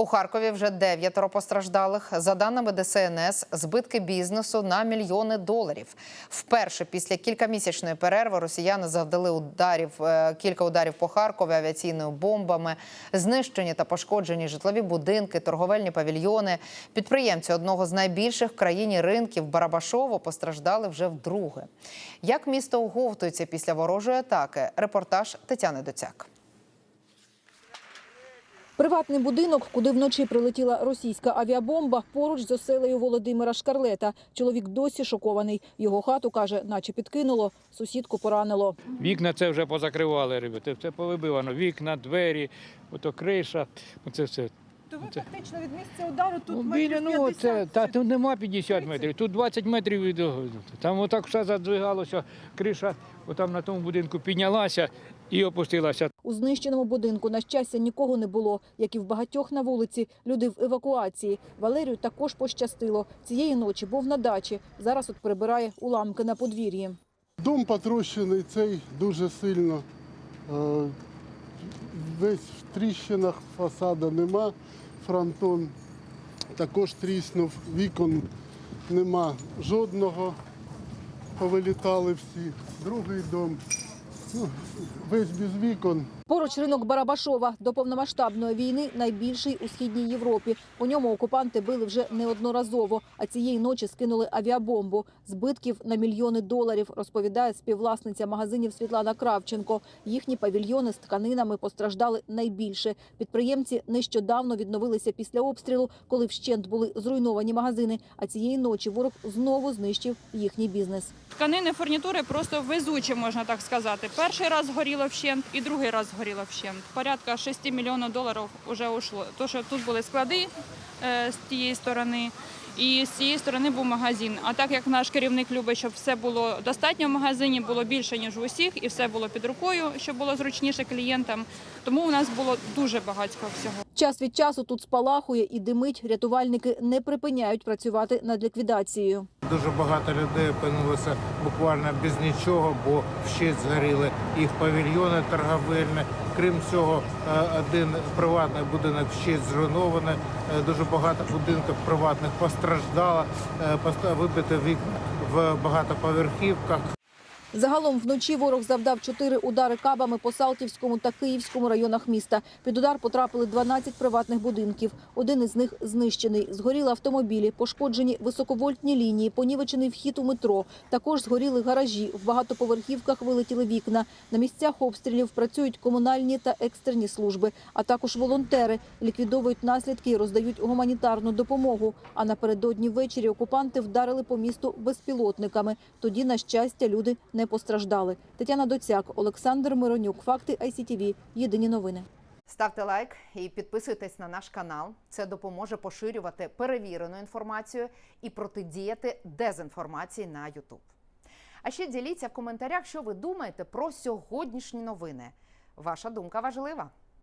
У Харкові вже дев'ятеро постраждалих. За даними ДСНС, збитки бізнесу на мільйони доларів. Вперше після кількамісячної перерви росіяни завдали ударів е, кілька ударів по Харкові авіаційними бомбами, знищені та пошкоджені житлові будинки, торговельні павільйони. Підприємці одного з найбільших в країні ринків Барабашово постраждали вже вдруге. Як місто оговтується після ворожої атаки? Репортаж Тетяни Доцяк. Приватний будинок, куди вночі прилетіла російська авіабомба, поруч з оселею Володимира Шкарлета. Чоловік досі шокований. Його хату, каже, наче підкинуло, сусідку поранило. Вікна це вже позакривали, ребята. Це повибивано. Вікна, двері, ото криша. Оце все. То ви Це- фактично від місця удару тут Ну, метрів біля, ну, 50, це, та, тут нема 50 метрів, тут 20 метрів від. Там отак все задвигалося, криша отам на тому будинку піднялася і опустилася. У знищеному будинку, на щастя, нікого не було, як і в багатьох на вулиці. Люди в евакуації. Валерію також пощастило. Цієї ночі був на дачі. Зараз от прибирає уламки на подвір'ї. Дом потрощений цей дуже сильно. Е, Весь в тріщинах фасада нема, фронтон також тріснув, вікон нема жодного. Повилітали всі. Другий дом ну, весь без вікон. Поруч ринок Барабашова до повномасштабної війни найбільший у східній Європі. У ньому окупанти били вже неодноразово, а цієї ночі скинули авіабомбу. Збитків на мільйони доларів, розповідає співвласниця магазинів Світлана Кравченко. Їхні павільйони з тканинами постраждали найбільше. Підприємці нещодавно відновилися після обстрілу, коли вщент були зруйновані магазини. А цієї ночі ворог знову знищив їхній бізнес. Тканини фурнітури просто везучі, можна так сказати. Перший раз згоріло вщент і другий раз згоріло вщент. Порядка 6 мільйонів доларів вже ушло. То, що тут були склади е, з тієї сторони, і з цієї сторони був магазин. А так як наш керівник любить, щоб все було достатньо в магазині, було більше, ніж у усіх, і все було під рукою, щоб було зручніше клієнтам. Тому у нас було дуже багатько всього. Час від часу тут спалахує і димить. Рятувальники не припиняють працювати над ліквідацією. Дуже багато людей опинилося буквально без нічого, бо вщент згоріли їх павільйони торговельні. Крім цього, е, один приватний будинок вщент зруйнований. Е, Дуже багато будинків приватних постраждало, е, вибито вікна в багатоповерхівках. Загалом вночі ворог завдав чотири удари кабами по Салтівському та Київському районах міста. Під удар потрапили 12 приватних будинків. Один із них знищений. Згоріли автомобілі, пошкоджені високовольтні лінії, понівечений вхід у метро. Також згоріли гаражі. В багатоповерхівках вилетіли вікна. На місцях обстрілів працюють комунальні та екстрені служби, а також волонтери. Ліквідовують наслідки і роздають гуманітарну допомогу. А напередодні ввечері окупанти вдарили по місту безпілотниками. Тоді, на щастя, люди не постраждали. Тетяна Доцяк, Олександр Миронюк. Факти ICTV. Єдині новини. Ставте лайк і підписуйтесь на наш канал. Це допоможе поширювати перевірену інформацію і протидіяти дезінформації на YouTube. А ще діліться в коментарях, що ви думаєте про сьогоднішні новини. Ваша думка важлива.